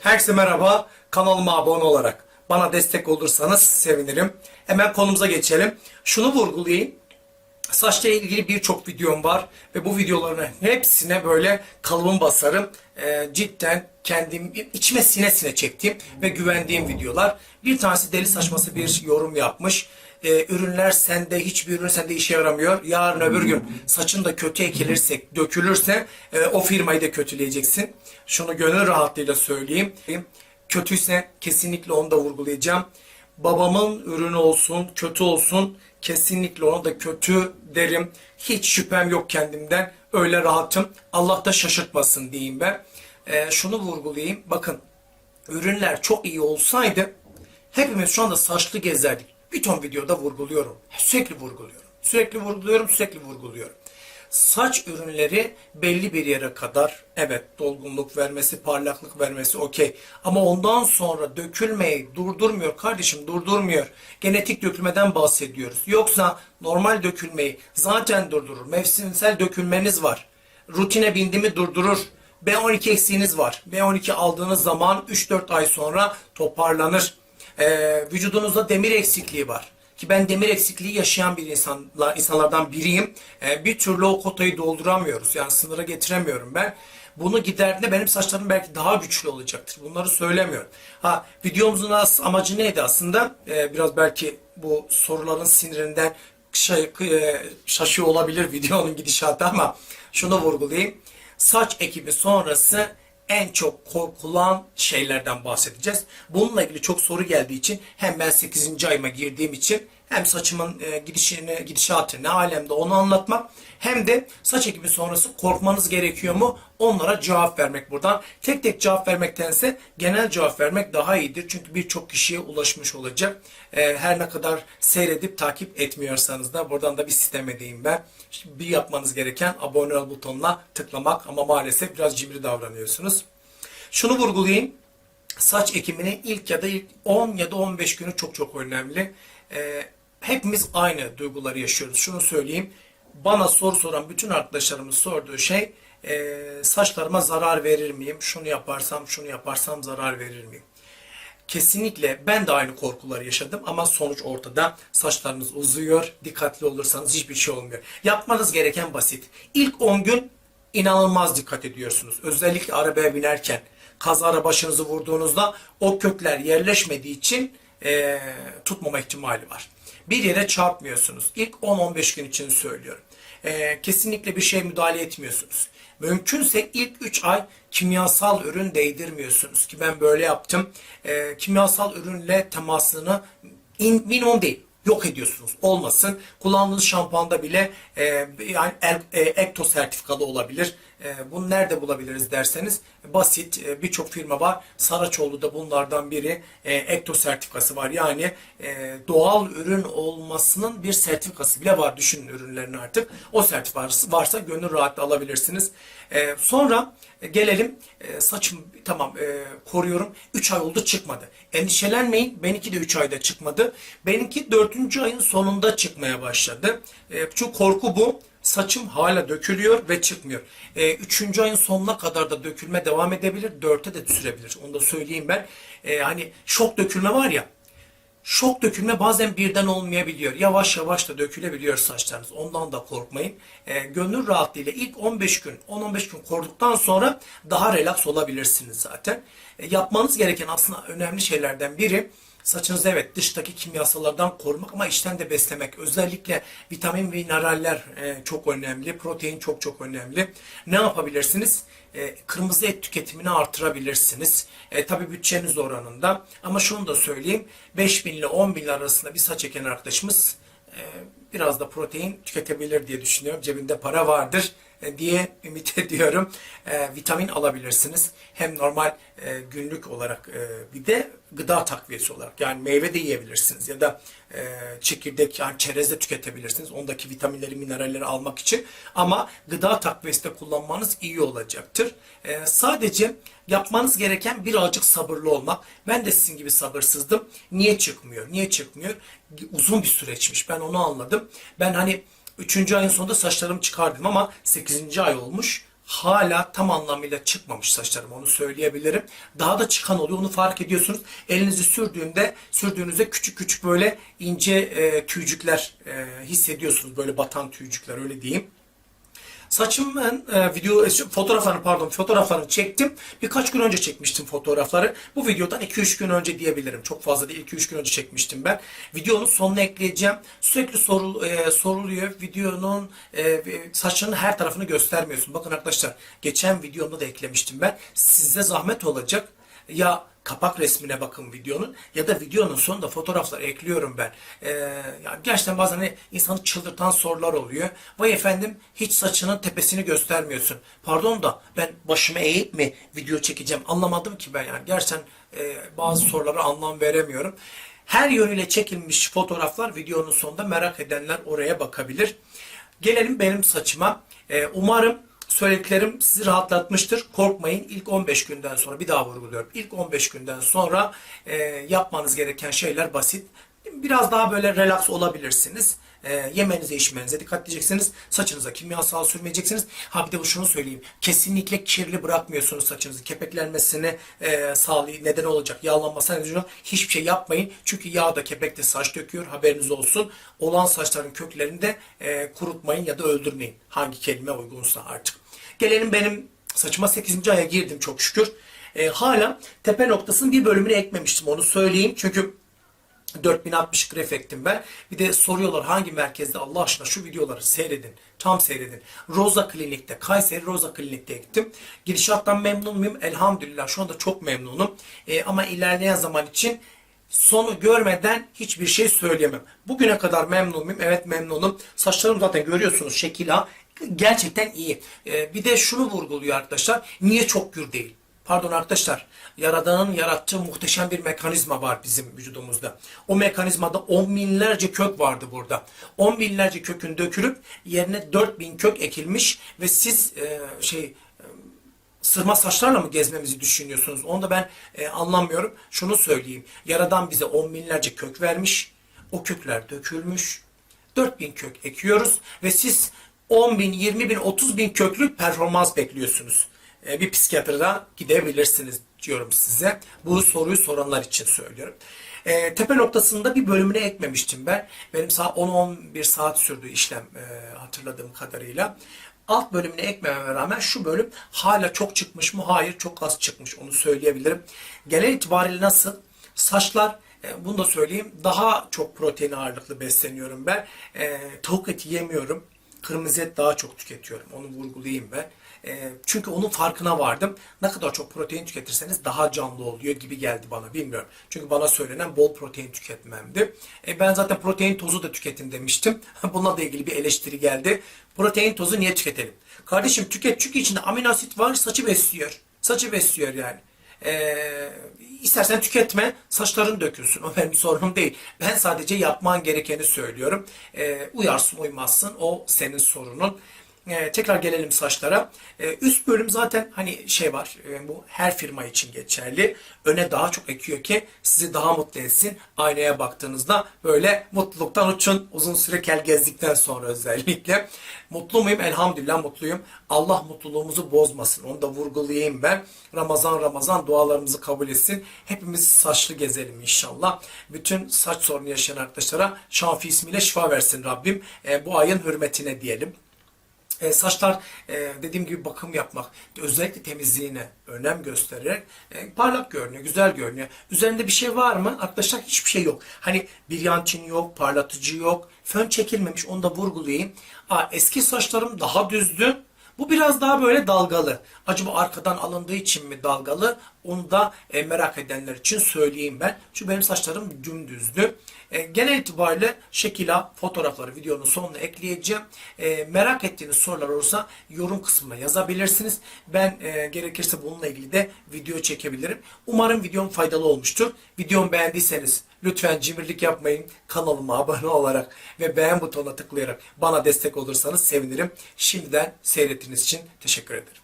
Herkese merhaba. Kanalıma abone olarak bana destek olursanız sevinirim. Hemen konumuza geçelim. Şunu vurgulayayım. Saçla ilgili birçok videom var ve bu videoların hepsine böyle kalıbım basarım. Ee, cidden kendim içime sine sine çektiğim ve güvendiğim videolar. Bir tanesi deli saçması bir yorum yapmış. Ee, ürünler sende hiçbir ürün sende işe yaramıyor. Yarın öbür gün saçın da kötü ekilirse, dökülürse e, o firmayı da kötüleyeceksin. Şunu gönül rahatlığıyla söyleyeyim. Kötüyse kesinlikle onu da vurgulayacağım babamın ürünü olsun, kötü olsun kesinlikle ona da kötü derim. Hiç şüphem yok kendimden. Öyle rahatım. Allah da şaşırtmasın diyeyim ben. Ee, şunu vurgulayayım. Bakın ürünler çok iyi olsaydı hepimiz şu anda saçlı gezerdik. Bir ton videoda vurguluyorum. Sürekli vurguluyorum. Sürekli vurguluyorum, sürekli vurguluyorum. Saç ürünleri belli bir yere kadar evet dolgunluk vermesi, parlaklık vermesi okey. Ama ondan sonra dökülmeyi durdurmuyor kardeşim durdurmuyor. Genetik dökülmeden bahsediyoruz. Yoksa normal dökülmeyi zaten durdurur. Mevsimsel dökülmeniz var. Rutine bindi mi durdurur. B12 eksiğiniz var. B12 aldığınız zaman 3-4 ay sonra toparlanır. Ee, vücudunuzda demir eksikliği var ki ben demir eksikliği yaşayan bir insanlar, insanlardan biriyim. Ee, bir türlü o kotayı dolduramıyoruz. Yani sınıra getiremiyorum ben. Bunu giderdiğinde benim saçlarım belki daha güçlü olacaktır. Bunları söylemiyorum. Ha videomuzun as- amacı neydi aslında? Ee, biraz belki bu soruların sinirinden şey, e, şaşıyor olabilir videonun gidişatı ama şunu vurgulayayım. Saç ekimi sonrası en çok korkulan şeylerden bahsedeceğiz. Bununla ilgili çok soru geldiği için hem ben 8. ayıma girdiğim için hem saçımın e, gidişini, gidişatı ne alemde onu anlatmak hem de saç ekimi sonrası korkmanız gerekiyor mu onlara cevap vermek buradan. Tek tek cevap vermektense genel cevap vermek daha iyidir. Çünkü birçok kişiye ulaşmış olacak. E, her ne kadar seyredip takip etmiyorsanız da buradan da bir sistem edeyim ben. Şimdi bir yapmanız gereken abone ol butonuna tıklamak ama maalesef biraz cimri davranıyorsunuz. Şunu vurgulayayım. Saç ekiminin ilk ya da ilk 10 ya da 15 günü çok çok önemli. Ee, hepimiz aynı duyguları yaşıyoruz. Şunu söyleyeyim. Bana soru soran bütün arkadaşlarımız sorduğu şey e, saçlarıma zarar verir miyim? Şunu yaparsam, şunu yaparsam zarar verir miyim? Kesinlikle ben de aynı korkuları yaşadım ama sonuç ortada. Saçlarınız uzuyor. Dikkatli olursanız hiçbir şey olmuyor. Yapmanız gereken basit. İlk 10 gün inanılmaz dikkat ediyorsunuz. Özellikle arabaya binerken kazara başınızı vurduğunuzda o kökler yerleşmediği için eee, tutmama ihtimali var. Bir yere çarpmıyorsunuz. İlk 10-15 gün için söylüyorum. Eee, kesinlikle bir şey müdahale etmiyorsunuz. Mümkünse ilk 3 ay kimyasal ürün değdirmiyorsunuz ki ben böyle yaptım. Eee, kimyasal ürünle temasını in, minimum değil yok ediyorsunuz. Olmasın. Kullandığınız şampuanda bile e, yani el, e, ekto sertifikalı olabilir. E, bunu nerede bulabiliriz derseniz basit e, birçok firma var. Saraçoğlu da bunlardan biri. Ekto sertifikası var. Yani e, doğal ürün olmasının bir sertifikası bile var. Düşünün ürünlerin artık. O sertifikası varsa gönül rahatlığı alabilirsiniz. Sonra gelelim saçım tamam koruyorum. 3 ay oldu çıkmadı. Endişelenmeyin. Benimki de 3 ayda çıkmadı. Benimki 4. ayın sonunda çıkmaya başladı. Çünkü korku bu. Saçım hala dökülüyor ve çıkmıyor. E, üçüncü ayın sonuna kadar da dökülme devam edebilir. Dörtte de sürebilir. Onu da söyleyeyim ben. E, hani şok dökülme var ya. Şok dökülme bazen birden olmayabiliyor. Yavaş yavaş da dökülebiliyor saçlarınız. Ondan da korkmayın. E, gönül rahatlığıyla ilk 15 gün, 10-15 gün koruduktan sonra daha relax olabilirsiniz zaten. E, yapmanız gereken aslında önemli şeylerden biri saçınızı evet dıştaki kimyasallardan korumak ama içten de beslemek. Özellikle vitamin ve mineraller e, çok önemli. Protein çok çok önemli. Ne yapabilirsiniz? E, kırmızı et tüketimini artırabilirsiniz. E, Tabi bütçeniz oranında. Ama şunu da söyleyeyim. 5000 ile 10 bin arasında bir saç eken arkadaşımız e, biraz da protein tüketebilir diye düşünüyorum. Cebinde para vardır e, diye ümit ediyorum. E, vitamin alabilirsiniz. Hem normal e, günlük olarak e, bir de gıda takviyesi olarak. Yani meyve de yiyebilirsiniz ya da e, çekirdek yani çerez de tüketebilirsiniz. Ondaki vitaminleri, mineralleri almak için. Ama gıda takviyesi de kullanmanız iyi olacaktır. E, sadece yapmanız gereken birazcık sabırlı olmak. Ben de sizin gibi sabırsızdım. Niye çıkmıyor? Niye çıkmıyor? Uzun bir süreçmiş. Ben onu anladım. Ben hani 3. ayın sonunda saçlarımı çıkardım ama 8. ay olmuş. Hala tam anlamıyla çıkmamış saçlarım onu söyleyebilirim. Daha da çıkan oluyor onu fark ediyorsunuz. Elinizi sürdüğünde sürdüğünüzde küçük küçük böyle ince e, tüycükler e, hissediyorsunuz. Böyle batan tüycükler öyle diyeyim. Saçım ben e, video e, fotoğraflarını pardon fotoğraflarını çektim. Birkaç gün önce çekmiştim fotoğrafları. Bu videodan 2-3 gün önce diyebilirim. Çok fazla değil 2-3 gün önce çekmiştim ben. Videonun sonuna ekleyeceğim. Sürekli sorul, e, soruluyor. Videonun e, saçının her tarafını göstermiyorsun. Bakın arkadaşlar geçen videomda da eklemiştim ben. Size zahmet olacak. Ya kapak resmine bakın videonun ya da videonun sonunda fotoğraflar ekliyorum ben. Ee, yani gerçekten bazen hani insanı çıldırtan sorular oluyor. Vay efendim hiç saçının tepesini göstermiyorsun. Pardon da ben başımı eğip mi video çekeceğim anlamadım ki ben yani. Gerçekten e, bazı sorulara anlam veremiyorum. Her yönüyle çekilmiş fotoğraflar videonun sonunda merak edenler oraya bakabilir. Gelelim benim saçıma. Ee, umarım söylediklerim sizi rahatlatmıştır. Korkmayın ilk 15 günden sonra bir daha vurguluyorum. İlk 15 günden sonra e, yapmanız gereken şeyler basit. Biraz daha böyle relax olabilirsiniz. E, yemenize içmenize dikkat edeceksiniz. Saçınıza kimyasal sürmeyeceksiniz. Ha bir de şunu söyleyeyim. Kesinlikle kirli bırakmıyorsunuz saçınızı. Kepeklenmesine e, sağlay neden olacak. Yağlanmasına neden olacak. Hiçbir şey yapmayın. Çünkü yağ da kepekte saç döküyor. Haberiniz olsun. Olan saçların köklerini de e, kurutmayın ya da öldürmeyin. Hangi kelime uygunsa artık. Gelelim benim saçıma 8. aya girdim çok şükür. E, hala tepe noktasının bir bölümünü ekmemiştim onu söyleyeyim. Çünkü 4060 grafektim ben. Bir de soruyorlar hangi merkezde Allah aşkına şu videoları seyredin. Tam seyredin. Roza Klinik'te, Kayseri Roza Klinik'te ektim. Gidişattan memnun muyum? Elhamdülillah şu anda çok memnunum. E, ama ilerleyen zaman için sonu görmeden hiçbir şey söyleyemem. Bugüne kadar memnun muyum? Evet memnunum. Saçlarım zaten görüyorsunuz şekil ha. Gerçekten iyi. E, bir de şunu vurguluyor arkadaşlar. Niye çok gür değil? Pardon arkadaşlar, Yaradan'ın yarattığı muhteşem bir mekanizma var bizim vücudumuzda. O mekanizmada on binlerce kök vardı burada. On binlerce kökün dökülüp yerine dört bin kök ekilmiş ve siz e, şey e, sırma saçlarla mı gezmemizi düşünüyorsunuz? Onu da ben e, anlamıyorum. Şunu söyleyeyim. Yaradan bize on binlerce kök vermiş. O kökler dökülmüş. 4000 kök ekiyoruz ve siz 10 bin, 20 bin, 30 bin köklük performans bekliyorsunuz. E, bir psikiyatrda gidebilirsiniz diyorum size. Bu soruyu soranlar için söylüyorum. E, tepe noktasında bir bölümüne ekmemiştim ben. Benim saat 10-11 saat sürdü işlem e, hatırladığım kadarıyla. Alt bölümüne ekmememe rağmen şu bölüm hala çok çıkmış mı? Hayır çok az çıkmış onu söyleyebilirim. Genel itibariyle nasıl? Saçlar e, bunu da söyleyeyim. Daha çok protein ağırlıklı besleniyorum ben. E, tavuk eti yemiyorum. Kırmızı et daha çok tüketiyorum. Onu vurgulayayım ben. E, çünkü onun farkına vardım. Ne kadar çok protein tüketirseniz daha canlı oluyor gibi geldi bana. Bilmiyorum. Çünkü bana söylenen bol protein tüketmemdi. E, ben zaten protein tozu da tüketin demiştim. Bununla da ilgili bir eleştiri geldi. Protein tozu niye tüketelim? Kardeşim tüket çünkü içinde amino asit var saçı besliyor. Saçı besliyor yani. Ee, istersen tüketme, saçların dökülsün. O benim sorunum değil. Ben sadece yapman gerekeni söylüyorum. Ee, uyarsın uymazsın o senin sorunun. Ee, tekrar gelelim saçlara. Ee, üst bölüm zaten hani şey var e, bu her firma için geçerli. Öne daha çok ekiyor ki sizi daha mutlu etsin. Aynaya baktığınızda böyle mutluluktan uçun uzun süre kel gezdikten sonra özellikle. Mutlu muyum? Elhamdülillah mutluyum. Allah mutluluğumuzu bozmasın. Onu da vurgulayayım ben. Ramazan Ramazan dualarımızı kabul etsin. Hepimiz saçlı gezelim inşallah. Bütün saç sorunu yaşayan arkadaşlara Şafi ismiyle şifa versin Rabbim. E, bu ayın hürmetine diyelim. E, saçlar e, dediğim gibi bakım yapmak, özellikle temizliğine önem göstererek e, parlak görünüyor, güzel görünüyor. Üzerinde bir şey var mı? Arkadaşlar hiçbir şey yok. Hani bir yançın yok, parlatıcı yok, fön çekilmemiş onu da vurgulayayım. Aa, eski saçlarım daha düzdü. Bu biraz daha böyle dalgalı. Acaba arkadan alındığı için mi dalgalı? Onu da e, merak edenler için söyleyeyim ben. Çünkü benim saçlarım dümdüzdü. E, genel itibariyle şekila fotoğrafları videonun sonuna ekleyeceğim. E, merak ettiğiniz sorular olursa yorum kısmına yazabilirsiniz. Ben e, gerekirse bununla ilgili de video çekebilirim. Umarım videom faydalı olmuştur. Videomu beğendiyseniz lütfen cimrilik yapmayın. Kanalıma abone olarak ve beğen butonuna tıklayarak bana destek olursanız sevinirim. Şimdiden seyrettiğiniz için teşekkür ederim.